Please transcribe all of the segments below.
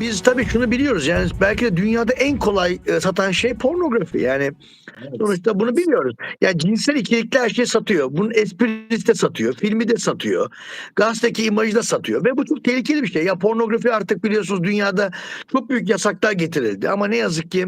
Biz tabii şunu biliyoruz yani belki de dünyada en kolay e, satan şey pornografi. Yani sonuçta bunu biliyoruz. Yani cinsel içerikli her şey satıyor. Bunun esprisi de satıyor, filmi de satıyor, gazeteki imajı da satıyor ve bu çok tehlikeli bir şey. Ya pornografi artık biliyorsunuz dünyada çok büyük yasaklar getirildi ama ne yazık ki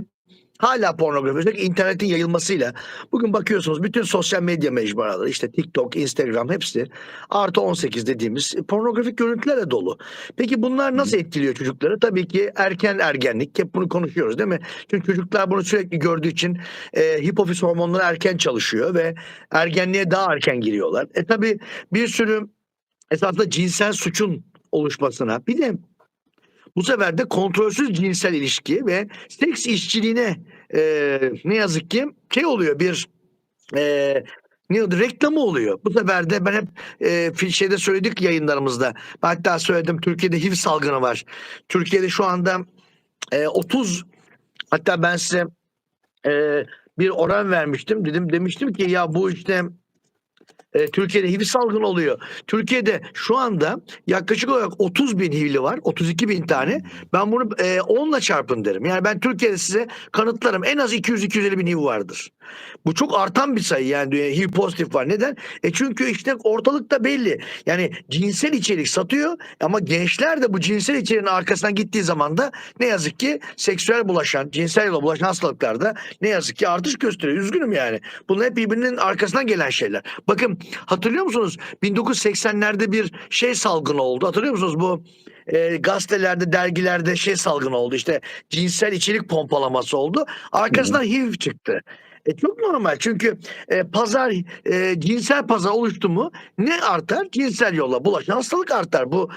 Hala pornografi internetin yayılmasıyla bugün bakıyorsunuz bütün sosyal medya mecraları işte TikTok, Instagram hepsi artı 18 dediğimiz pornografik görüntülerle dolu. Peki bunlar nasıl etkiliyor çocukları? Tabii ki erken ergenlik hep bunu konuşuyoruz değil mi? Çünkü çocuklar bunu sürekli gördüğü için e, hipofiz hormonları erken çalışıyor ve ergenliğe daha erken giriyorlar. E tabii bir sürü esasında cinsel suçun oluşmasına bir de bu sefer de kontrolsüz cinsel ilişki ve seks işçiliğine e, ne yazık ki şey oluyor bir e, ne oldu reklamı oluyor. Bu sefer de ben hep e, şeyde söyledik yayınlarımızda. Hatta söyledim Türkiye'de HIV salgını var. Türkiye'de şu anda e, 30 hatta ben size e, bir oran vermiştim. Dedim demiştim ki ya bu işte e, Türkiye'de HIV salgını oluyor. Türkiye'de şu anda yaklaşık olarak 30 bin HIV'li var. 32 bin tane. Ben bunu e, 10'la çarpın derim. Yani ben Türkiye'de size kanıtlarım. En az 200-250 bin HIV vardır. Bu çok artan bir sayı yani dünya- HIV pozitif var. Neden? E çünkü işte ortalıkta belli. Yani cinsel içerik satıyor ama gençler de bu cinsel içeriğin arkasından gittiği zaman da ne yazık ki seksüel bulaşan, cinsel yola bulaşan hastalıklarda ne yazık ki artış gösteriyor. Üzgünüm yani. Bunlar hep birbirinin arkasından gelen şeyler. Bakın hatırlıyor musunuz? 1980'lerde bir şey salgını oldu. Hatırlıyor musunuz bu? E, gazetelerde, dergilerde şey salgını oldu. İşte cinsel içerik pompalaması oldu. Arkasından HIV çıktı. E çok normal çünkü e, pazar e, cinsel pazar oluştu mu ne artar? Cinsel yolla bulaşan hastalık artar. Bu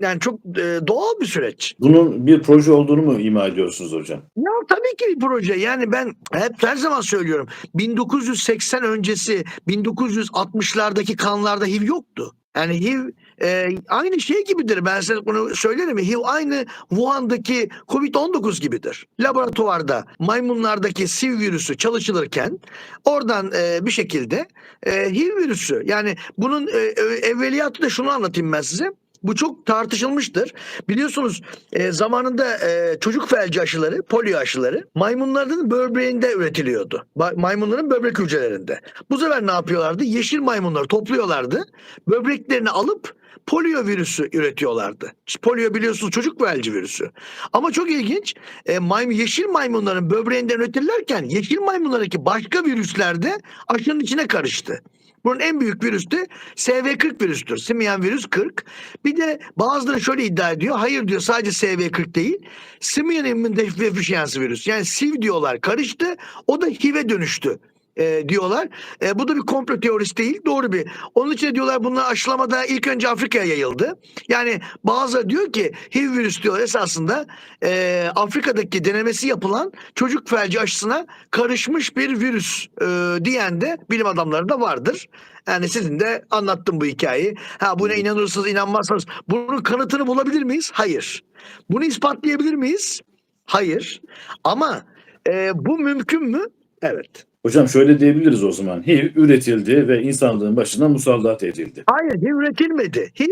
yani çok e, doğal bir süreç. Bunun bir proje olduğunu mu ima ediyorsunuz hocam? Ya tabii ki bir proje. Yani ben hep her zaman söylüyorum. 1980 öncesi 1960'lardaki kanlarda HIV yoktu. Yani HIV e, aynı şey gibidir. Ben size bunu söylerim. HIV aynı Wuhan'daki Covid-19 gibidir. Laboratuvarda maymunlardaki SIV virüsü çalışılırken oradan e, bir şekilde e, HIV virüsü. Yani bunun e, e, evveliyatı da şunu anlatayım ben size. Bu çok tartışılmıştır. Biliyorsunuz e, zamanında e, çocuk felci aşıları, polio aşıları maymunların böbreğinde üretiliyordu. Ba- maymunların böbrek hücrelerinde. Bu sefer ne yapıyorlardı? Yeşil maymunları topluyorlardı. Böbreklerini alıp polio virüsü üretiyorlardı. Polio biliyorsunuz çocuk felci virüsü. Ama çok ilginç. E, maymun, yeşil maymunların böbreğinden üretilirken yeşil maymunlardaki başka virüsler de aşının içine karıştı. Bunun en büyük virüs de SV40 virüstür. Simian virüs 40. Bir de bazıları şöyle iddia ediyor. Hayır diyor sadece SV40 değil. Simian immunodeficiency virüs. Yani SIV diyorlar karıştı. O da HIV'e dönüştü e, diyorlar. E, bu da bir komplo teorisi değil. Doğru bir. Onun için diyorlar bunlar aşılamada ilk önce Afrika'ya yayıldı. Yani bazıları diyor ki HIV virüs diyorlar esasında e, Afrika'daki denemesi yapılan çocuk felci aşısına karışmış bir virüs e, diyen de bilim adamları da vardır. Yani sizin de anlattım bu hikayeyi. Ha buna inanırsınız inanmazsanız bunun kanıtını bulabilir miyiz? Hayır. Bunu ispatlayabilir miyiz? Hayır. Ama e, bu mümkün mü? Evet. Hocam şöyle diyebiliriz o zaman. HIV üretildi ve insanlığın başına musallat edildi. Hayır HIV üretilmedi. HIV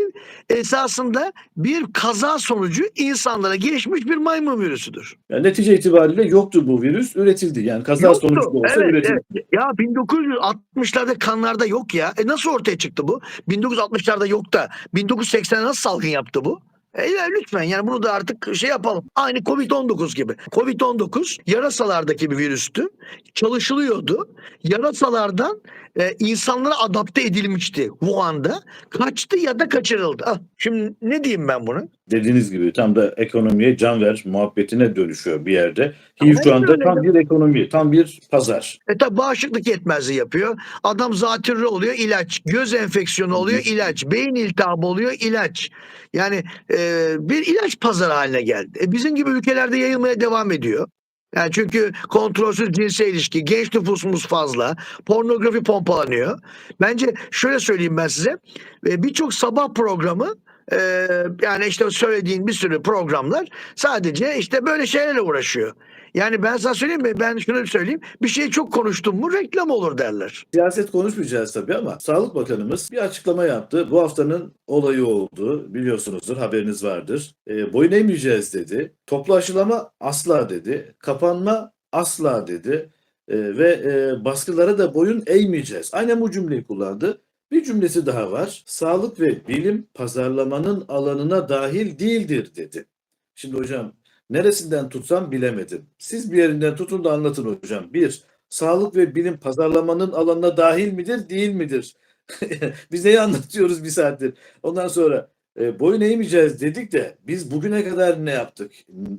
esasında bir kaza sonucu insanlara geçmiş bir maymun virüsüdür. Yani netice itibariyle yoktu bu virüs, üretildi. Yani kaza Yoktu. sonucu da olsa Evet, üretildi. evet. Ya 1960'larda kanlarda yok ya. E nasıl ortaya çıktı bu? 1960'larda yok da 1980'de nasıl salgın yaptı bu? E lütfen yani bunu da artık şey yapalım. Aynı Covid-19 gibi. Covid-19 yarasalardaki bir virüstü. Çalışılıyordu. Yarasalardan e, insanlara adapte edilmişti Wuhan'da. Kaçtı ya da kaçırıldı. Ah, şimdi ne diyeyim ben bunu? Dediğiniz gibi tam da ekonomiye can ver muhabbetine dönüşüyor bir yerde. HIV şu anda tam bir ekonomi, tam bir pazar. E tabi bağışıklık yetmezliği yapıyor. Adam zatürre oluyor ilaç. Göz enfeksiyonu oluyor ilaç. Beyin iltihabı oluyor ilaç. Yani e, bir ilaç pazarı haline geldi. E, bizim gibi ülkelerde yayılmaya devam ediyor. Yani çünkü kontrolsüz cinsel ilişki, genç nüfusumuz fazla, pornografi pompalanıyor. Bence şöyle söyleyeyim ben size. e, Birçok sabah programı Ee, yani işte söylediğin bir sürü programlar sadece işte böyle şeylerle uğraşıyor. Yani ben sana söyleyeyim mi? Ben şunu söyleyeyim. Bir şey çok konuştum mu reklam olur derler. Siyaset konuşmayacağız tabii ama Sağlık Bakanımız bir açıklama yaptı. Bu haftanın olayı oldu. Biliyorsunuzdur, haberiniz vardır. E, boyun eğmeyeceğiz dedi. Toplu aşılama asla dedi. Kapanma asla dedi. E, ve e, baskılara da boyun eğmeyeceğiz. Aynen bu cümleyi kullandı. Bir cümlesi daha var. Sağlık ve bilim pazarlamanın alanına dahil değildir dedi. Şimdi hocam neresinden tutsam bilemedim. Siz bir yerinden tutun da anlatın hocam. Bir, sağlık ve bilim pazarlamanın alanına dahil midir, değil midir? biz neyi anlatıyoruz bir saattir? Ondan sonra e, boyun eğmeyeceğiz dedik de biz bugüne kadar ne yaptık?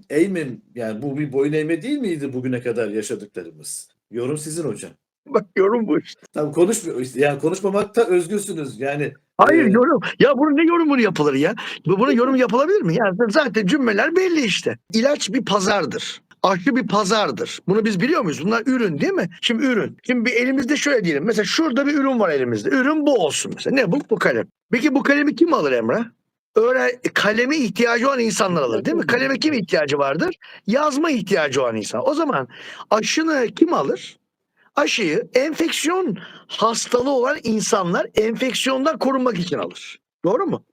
Eğmen yani bu bir boyun eğme değil miydi bugüne kadar yaşadıklarımız? Yorum sizin hocam. Bak yorum bu işte. Tabii konuşmuyor işte yani konuşmamakta özgürsünüz. Yani Hayır e, yorum. Ya bunun ne yorumunu yapılır ya? Bu- Buna yorum yapılabilir mi? Yani zaten cümleler belli işte. İlaç bir pazardır. Aşı bir pazardır. Bunu biz biliyor muyuz? Bunlar ürün değil mi? Şimdi ürün. Şimdi bir elimizde şöyle diyelim. Mesela şurada bir ürün var elimizde. Ürün bu olsun mesela. Ne bu? Bu kalem. Peki bu kalemi kim alır Emrah? Öğren kaleme ihtiyacı olan insanlar alır değil mi? Kaleme kim ihtiyacı vardır? Yazma ihtiyacı olan insan. O zaman aşını kim alır? Aşıyı enfeksiyon hastalığı olan insanlar enfeksiyondan korunmak için alır. Doğru mu?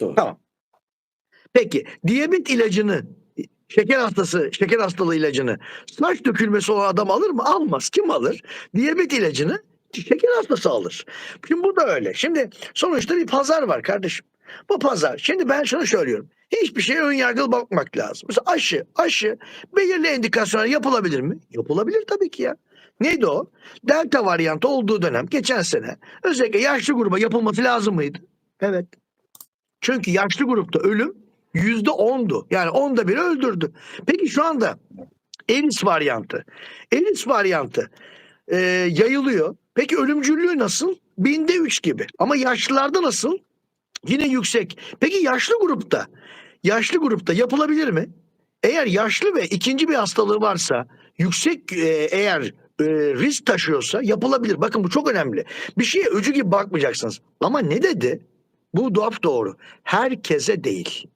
Doğru. Tamam. Peki diyabet ilacını şeker hastası, şeker hastalığı ilacını saç dökülmesi olan adam alır mı? Almaz. Kim alır? Diyabet ilacını şeker hastası alır. Şimdi bu da öyle. Şimdi sonuçta bir pazar var kardeşim. Bu pazar. Şimdi ben şunu söylüyorum. Hiçbir şeye ön yargılı bakmak lazım. Mesela aşı, aşı belirli endikasyonlar yapılabilir mi? Yapılabilir tabii ki ya. Neydi o? Delta varyantı olduğu dönem geçen sene özellikle yaşlı gruba yapılması lazım mıydı? Evet. Çünkü yaşlı grupta ölüm yüzde ondu. Yani onda biri öldürdü. Peki şu anda Eris varyantı. Eris varyantı e, yayılıyor. Peki ölümcüllüğü nasıl? Binde üç gibi. Ama yaşlılarda nasıl? Yine yüksek. Peki yaşlı grupta? Yaşlı grupta yapılabilir mi? Eğer yaşlı ve ikinci bir hastalığı varsa yüksek e, eğer e, risk taşıyorsa yapılabilir. Bakın bu çok önemli. Bir şeye öcü gibi bakmayacaksınız. Ama ne dedi? Bu doğaf doğru. Herkese değil.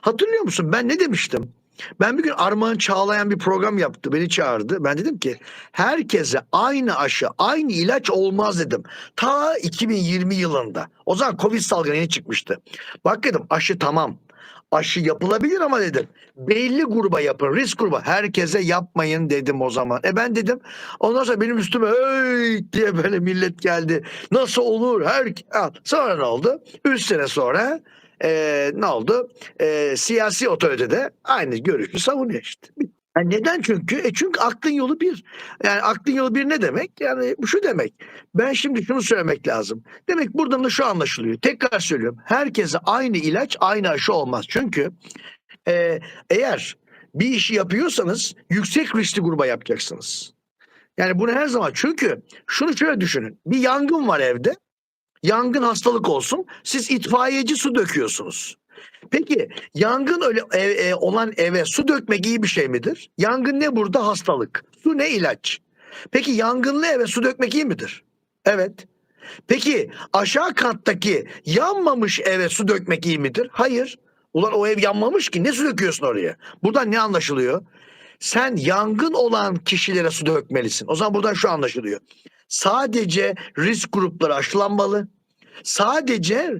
Hatırlıyor musun? Ben ne demiştim? Ben bir gün Armağan Çağlayan bir program yaptı. Beni çağırdı. Ben dedim ki herkese aynı aşı, aynı ilaç olmaz dedim. Ta 2020 yılında. O zaman Covid salgını yeni çıkmıştı. Bak dedim aşı tamam. Aşı yapılabilir ama dedim. Belli gruba yapın. Risk gruba. Herkese yapmayın dedim o zaman. E ben dedim. Ondan sonra benim üstüme öy diye böyle millet geldi. Nasıl olur? Her... Sonra ne oldu? Üç sene sonra e, ne oldu? E, siyasi otorite de aynı görüşü savunuyor işte. Yani neden çünkü? E çünkü aklın yolu bir. Yani aklın yolu bir ne demek? Yani bu şu demek. Ben şimdi şunu söylemek lazım. Demek buradan da şu anlaşılıyor. Tekrar söylüyorum. Herkese aynı ilaç, aynı aşı olmaz. Çünkü e, eğer bir işi yapıyorsanız yüksek riskli gruba yapacaksınız. Yani bunu her zaman çünkü şunu şöyle düşünün. Bir yangın var evde. Yangın hastalık olsun. Siz itfaiyeci su döküyorsunuz. Peki yangın öyle ev- e, olan eve su dökmek iyi bir şey midir? Yangın ne burada? Hastalık. Su ne ilaç? Peki yangınlı eve su dökmek iyi midir? Evet. Peki aşağı kattaki yanmamış eve su dökmek iyi midir? Hayır. Ulan o ev yanmamış ki ne su döküyorsun oraya? Buradan ne anlaşılıyor? Sen yangın olan kişilere su dökmelisin. O zaman buradan şu anlaşılıyor. Sadece risk grupları aşılanmalı. Sadece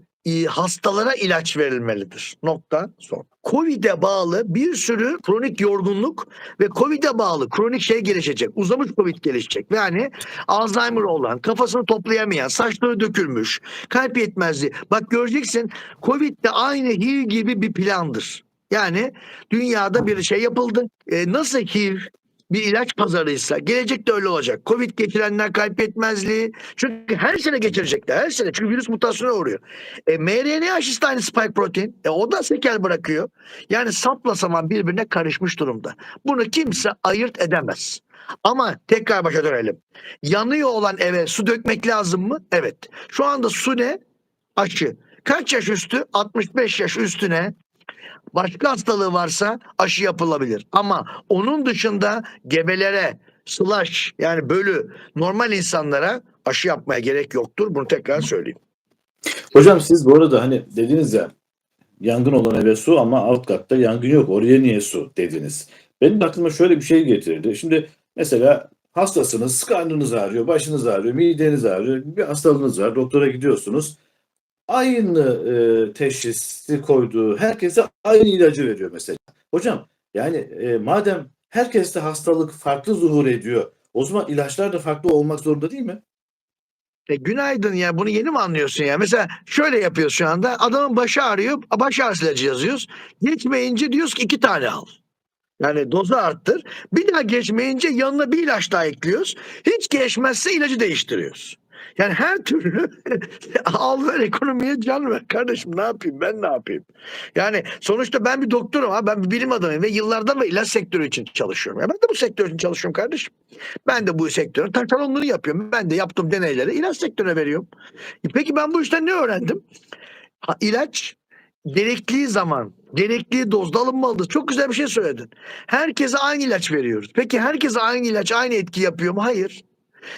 hastalara ilaç verilmelidir. Nokta son. Covid'e bağlı bir sürü kronik yorgunluk ve Covid'e bağlı kronik şey gelişecek. Uzamış Covid gelişecek. Yani Alzheimer olan, kafasını toplayamayan, saçları dökülmüş, kalp yetmezliği. Bak göreceksin Covid de aynı HIV gibi bir plandır. Yani dünyada bir şey yapıldı. E, nasıl HIV bir ilaç pazarıysa gelecekte öyle olacak. Covid geçirenler kalp yetmezliği. Çünkü her sene geçirecekler. Her sene. Çünkü virüs mutasyona uğruyor. E, mRNA aşısı da aynı spike protein. E, o da sekel bırakıyor. Yani sapla saman birbirine karışmış durumda. Bunu kimse ayırt edemez. Ama tekrar başa dönelim. Yanıyor olan eve su dökmek lazım mı? Evet. Şu anda su ne? Aşı. Kaç yaş üstü? 65 yaş üstüne başka hastalığı varsa aşı yapılabilir. Ama onun dışında gebelere, slash yani bölü normal insanlara aşı yapmaya gerek yoktur. Bunu tekrar söyleyeyim. Hocam siz bu arada hani dediniz ya yangın olan eve su ama alt katta yangın yok. Oraya niye su dediniz. Benim aklıma şöyle bir şey getirdi. Şimdi mesela hastasınız, karnınız ağrıyor, başınız ağrıyor, mideniz ağrıyor, bir hastalığınız var, doktora gidiyorsunuz. Aynı e, teşhisi koyduğu herkese aynı ilacı veriyor mesela. Hocam yani e, madem herkeste hastalık farklı zuhur ediyor, o zaman ilaçlar da farklı olmak zorunda değil mi? E, günaydın ya bunu yeni mi anlıyorsun ya? Mesela şöyle yapıyoruz şu anda. Adamın başı ağrıyor. Baş ağrısı ilacı yazıyoruz. Geçmeyince diyoruz ki iki tane al. Yani dozu arttır. Bir daha geçmeyince yanına bir ilaç daha ekliyoruz. Hiç geçmezse ilacı değiştiriyoruz. Yani her türlü al ekonomiye can ver. Kardeşim ne yapayım ben ne yapayım? Yani sonuçta ben bir doktorum ha ben bir bilim adamıyım ve yıllardan beri ilaç sektörü için çalışıyorum. Ya ben de bu sektör için çalışıyorum kardeşim. Ben de bu sektörün taşeronluğunu yapıyorum. Ben de yaptığım deneyleri ilaç sektörüne veriyorum. E Peki ben bu işten ne öğrendim? Ha, ilaç gerektiği zaman, gerektiği dozda alınmalıdır. Çok güzel bir şey söyledin. Herkese aynı ilaç veriyoruz. Peki herkese aynı ilaç aynı etki yapıyor mu? Hayır.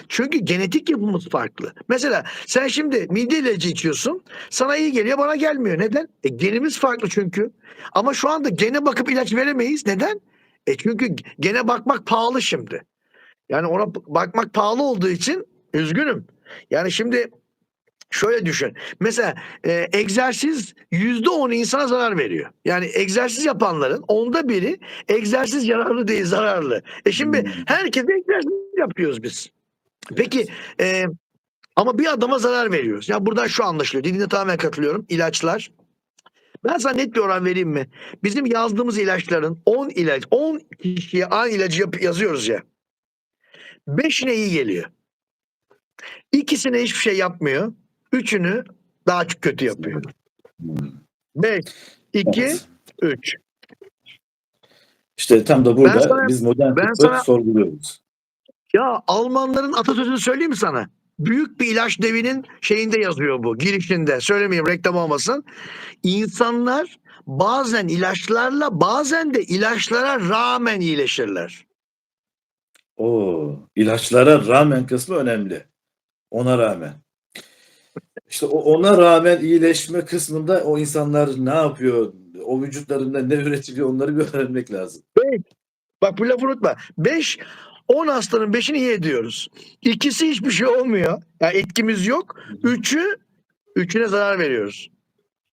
Çünkü genetik yapımız farklı. Mesela sen şimdi mide ilacı içiyorsun. Sana iyi geliyor bana gelmiyor. Neden? E, genimiz farklı çünkü. Ama şu anda gene bakıp ilaç veremeyiz. Neden? E çünkü gene bakmak pahalı şimdi. Yani ona bakmak pahalı olduğu için üzgünüm. Yani şimdi şöyle düşün. Mesela e, egzersiz yüzde on insana zarar veriyor. Yani egzersiz yapanların onda biri egzersiz yararlı değil zararlı. E şimdi Hmm. herkese egzersiz yapıyoruz biz. Peki e, ama bir adama zarar veriyoruz. Ya buradan şu anlaşılıyor. Dediğine tamamen katılıyorum. İlaçlar. Ben sana net bir oran vereyim mi? Bizim yazdığımız ilaçların 10 ilaç, 10 kişiye aynı ilacı yap- yazıyoruz ya. 5'ine iyi geliyor. İkisine hiçbir şey yapmıyor. Üçünü daha çok kötü yapıyor. Hmm. 5, 2, Evet. 3. İşte tam da burada sana- biz modern ben tıbbı sana- sorguluyoruz. Ya Almanların atasözünü söyleyeyim mi sana? Büyük bir ilaç devinin şeyinde yazıyor bu girişinde. Söylemeyeyim reklam olmasın. İnsanlar bazen ilaçlarla bazen de ilaçlara rağmen iyileşirler. O ilaçlara rağmen kısmı önemli. Ona rağmen. İşte ona rağmen iyileşme kısmında o insanlar ne yapıyor? O vücutlarında ne üretiliyor onları bir öğrenmek lazım. Bak bu lafı unutma. 5 10 hastanın 5'ini iyi ediyoruz. İkisi hiçbir şey olmuyor. Yani etkimiz yok. Üçü üçüne zarar veriyoruz.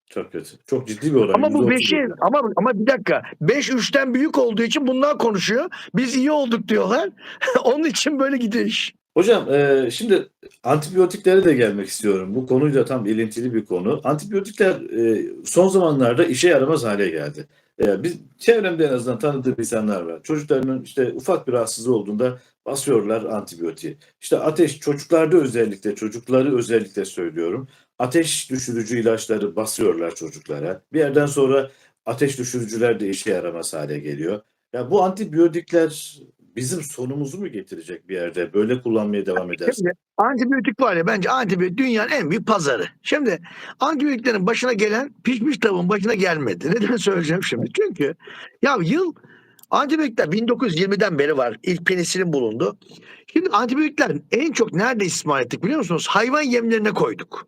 Çok kötü. Çok ciddi bir oran. Ama bu %30 beşi ama ama bir dakika. 5 3'ten büyük olduğu için bunlar konuşuyor. Biz iyi olduk diyorlar. Onun için böyle gidiyor iş. Hocam e, şimdi antibiyotiklere de gelmek istiyorum. Bu konuyla tam ilintili bir konu. Antibiyotikler e, son zamanlarda işe yaramaz hale geldi. E, biz çevremde en azından tanıdığım insanlar var. Çocuklarının işte ufak bir rahatsızlığı olduğunda basıyorlar antibiyotiği. İşte ateş çocuklarda özellikle çocukları özellikle söylüyorum. Ateş düşürücü ilaçları basıyorlar çocuklara. Bir yerden sonra ateş düşürücüler de işe yaramaz hale geliyor. Ya bu antibiyotikler bizim sonumuzu mu getirecek bir yerde? Böyle kullanmaya devam edersek. Antibiyotik var ya bence antibiyotik dünyanın en büyük pazarı. Şimdi antibiyotiklerin başına gelen pişmiş tavuğun başına gelmedi. Neden söyleyeceğim şimdi? Çünkü ya yıl antibiyotikler 1920'den beri var. İlk penisilin bulundu. Şimdi antibiyotikler en çok nerede istismar ettik biliyor musunuz? Hayvan yemlerine koyduk.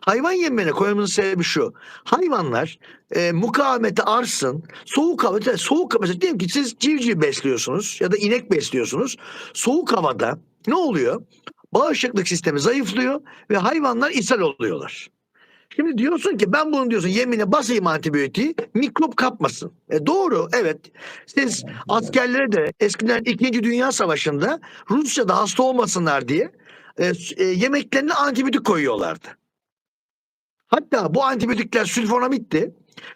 Hayvan yemlerine koymamızın sebebi şu. Hayvanlar e, mukavemeti artsın. Soğuk hava, mesela soğuk hava mesela diyelim ki siz civciv besliyorsunuz ya da inek besliyorsunuz. Soğuk havada ne oluyor? Bağışıklık sistemi zayıflıyor ve hayvanlar ishal oluyorlar. Şimdi diyorsun ki ben bunu diyorsun yemine basayım antibiyotiği mikrop kapmasın. E doğru evet. Siz askerlere de eskiden 2. Dünya Savaşı'nda Rusya'da hasta olmasınlar diye e, e, yemeklerine antibiyotik koyuyorlardı. Hatta bu antibiyotikler sülfonamitti.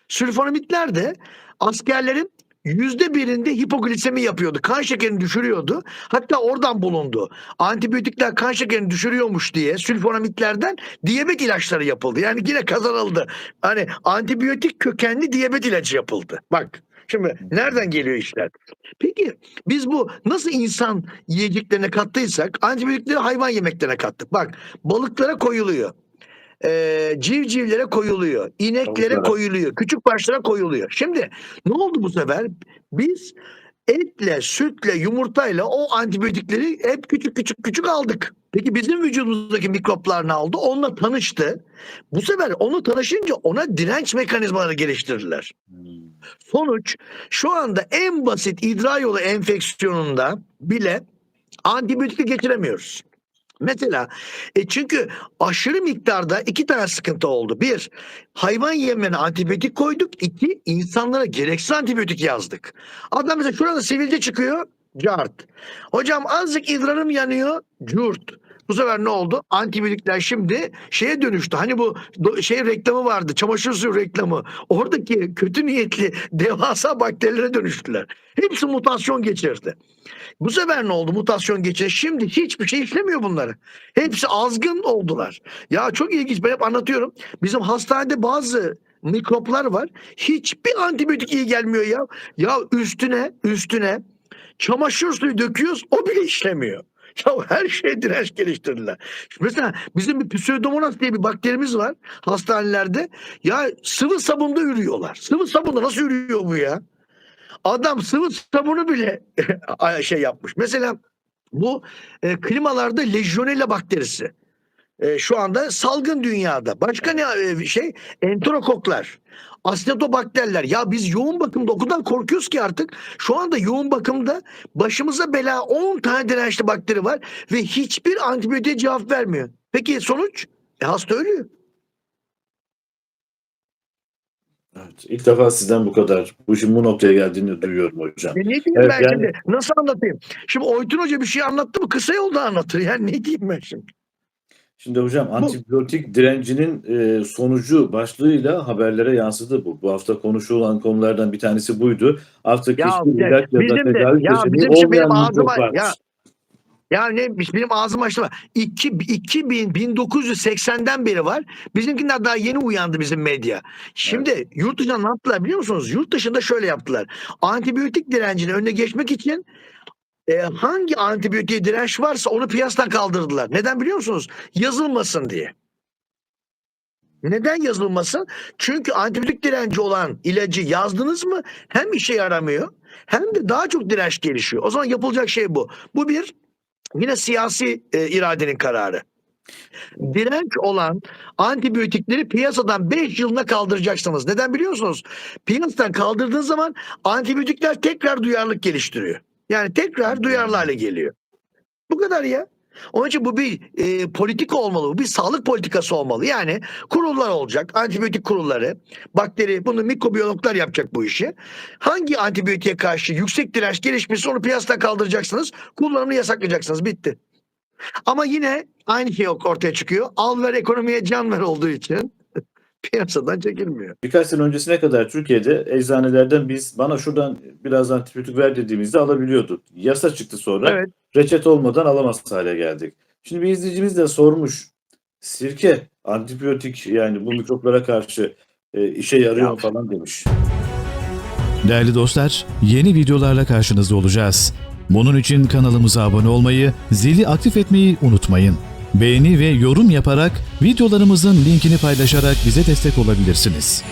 Sülfonamitler de askerlerin yüzde birinde hipoglisemi yapıyordu. Kan şekerini düşürüyordu. Hatta oradan bulundu. Antibiyotikler kan şekerini düşürüyormuş diye sülfonamitlerden diyabet ilaçları yapıldı. Yani yine kazanıldı. Hani antibiyotik kökenli diyabet ilacı yapıldı. Bak şimdi nereden geliyor işler? Peki biz bu nasıl insan yiyeceklerine kattıysak antibiyotikleri hayvan yemeklerine kattık. Bak balıklara koyuluyor e, civcivlere koyuluyor, ineklere koyuluyor, küçük başlara koyuluyor. Şimdi ne oldu bu sefer? Biz etle, sütle, yumurtayla o antibiyotikleri hep küçük küçük küçük aldık. Peki bizim vücudumuzdaki mikroplar ne oldu? Onunla tanıştı. Bu sefer onu tanışınca ona direnç mekanizmaları geliştirdiler. Hmm. Sonuç şu anda en basit idrar yolu enfeksiyonunda bile antibiyotik geçiremiyoruz. Mesela e çünkü aşırı miktarda iki tane sıkıntı oldu. Bir, hayvan yemlerine antibiyotik koyduk. İki, insanlara gereksiz antibiyotik yazdık. Adam mesela şurada sivilce çıkıyor. Cart. Hocam azıcık idrarım yanıyor. Curt. Bu sefer ne oldu? Antibiyotikler şimdi şeye dönüştü. Hani bu şey reklamı vardı. Çamaşır suyu reklamı. Oradaki kötü niyetli devasa bakterilere dönüştüler. Hepsi mutasyon geçirdi. Bu sefer ne oldu? Mutasyon geçirdi. Şimdi hiçbir şey işlemiyor bunları. Hepsi azgın oldular. Ya çok ilginç. Ben hep anlatıyorum. Bizim hastanede bazı mikroplar var. Hiçbir antibiyotik iyi gelmiyor ya. Ya üstüne üstüne çamaşır suyu döküyoruz o bile işlemiyor. Ya her şeye direnç geliştirdiler. Mesela bizim bir pseudomonas diye bir bakterimiz var hastanelerde. Ya sıvı sabunda yürüyorlar. Sıvı sabunda nasıl yürüyor bu ya? Adam sıvı sabunu bile şey yapmış. Mesela bu e, klimalarda lejyonella bakterisi. E, şu anda salgın dünyada. Başka ne e, şey? Enterokoklar. Asidotobakterler. Ya biz yoğun bakımda o kadar korkuyoruz ki artık. Şu anda yoğun bakımda başımıza bela 10 tane dirençli bakteri var ve hiçbir antibiyotiğe cevap vermiyor. Peki sonuç? E, hasta ölüyor. Evet, ilk defa sizden bu kadar bu işin bu noktaya geldiğini duyuyorum hocam. E ne diyeyim Evet, ben yani- şimdi? Nasıl anlatayım? Şimdi Oytun Hoca bir şey anlattı mı kısa yolda anlatır. Yani ne diyeyim ben şimdi? Şimdi hocam antibiyotik direncinin e, sonucu başlığıyla haberlere yansıdı bu. Bu hafta konuşulan konulardan bir tanesi buydu. Artık Ya hiçbir ilaç ya da tedavi ya bizim için benim olmayan ağzıma- ya- Ya ne benim ağzım açtı. 2 2000 1980'den beri var. Bizimkiler daha yeni uyandı bizim medya. Şimdi yurt dışında ne yaptılar biliyor musunuz? Yurt dışında şöyle yaptılar. Antibiyotik direncinin önüne geçmek için e, hangi antibiyotiğe direnç varsa onu piyasadan kaldırdılar. Neden biliyor musunuz? Yazılmasın diye. Neden yazılmasın? Çünkü antibiyotik direnci olan ilacı yazdınız mı hem işe yaramıyor hem de daha çok direnç gelişiyor. O zaman yapılacak şey bu. Bu bir yine siyasi e, iradenin kararı. Direnç olan antibiyotikleri piyasadan 5 yılına kaldıracaksınız. Neden biliyor musunuz? Piyasadan kaldırdığın zaman antibiyotikler tekrar duyarlılık geliştiriyor. Yani tekrar duyarlı hale geliyor. Bu kadar ya. Onun için bu bir e, politika olmalı. Bu bir sağlık politikası olmalı. Yani kurullar olacak. Antibiyotik kurulları. Bakteri, bunu mikrobiyologlar yapacak bu işi. Hangi antibiyotiğe karşı yüksek direnç gelişmişse onu piyasadan kaldıracaksınız. Kullanımını yasaklayacaksınız. Bitti. Ama yine aynı şey ortaya çıkıyor. Al ver ekonomiye can ver olduğu için piyasadan çekilmiyor. Birkaç sene öncesine kadar Türkiye'de eczanelerden biz bana şuradan biraz antibiyotik ver dediğimizde alabiliyorduk. Yasa çıktı sonra. Evet. Reçete olmadan alamaz hale geldik. Şimdi bir izleyicimiz de sormuş. Sirke antibiyotik yani bu mikroplara karşı e, işe yarıyor Ya. falan demiş. Değerli dostlar, yeni videolarla karşınızda olacağız. Bunun için kanalımıza abone olmayı, zili aktif etmeyi unutmayın. Beğeni ve yorum yaparak videolarımızın linkini paylaşarak bize destek olabilirsiniz.